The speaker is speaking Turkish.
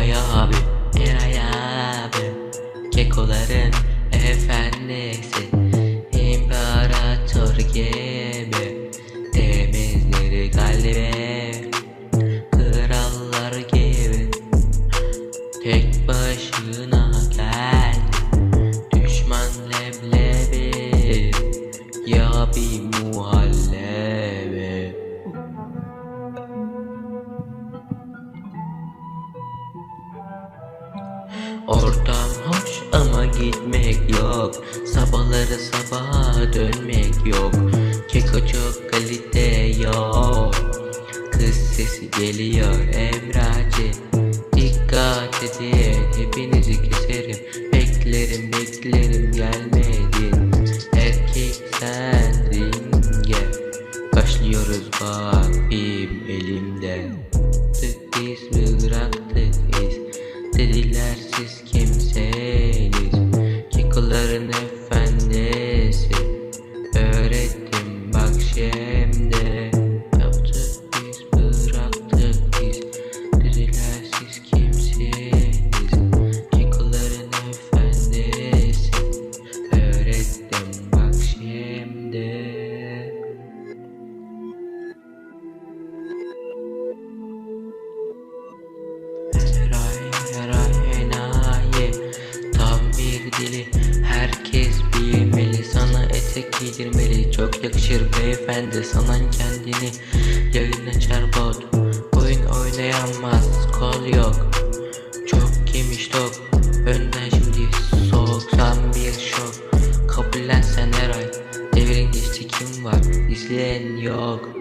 Eray abi, Eray abi. Kekoların efendisi. İmparator gibi Ortam hoş ama gitmek yok. Sabahları sabaha dönmek yok. Keko çok kalite yok. Kız sesi geliyor Emracı Dikkat edin hepinizi keserim. Beklerim beklerim gelmedin. Erkek sen ringe. Başlıyoruz bak elimde. Tık biz bıraktık Kekoların efendisi etek giydirmeli Çok yakışır beyefendi. Sanan kendini Yayına çarbot Oyun oynayamaz kol yok. Çok yemiş tok Önden şimdi soğuktan bir şok. Kabullensen her ay Devrin geçti kim var? İzleyen yok.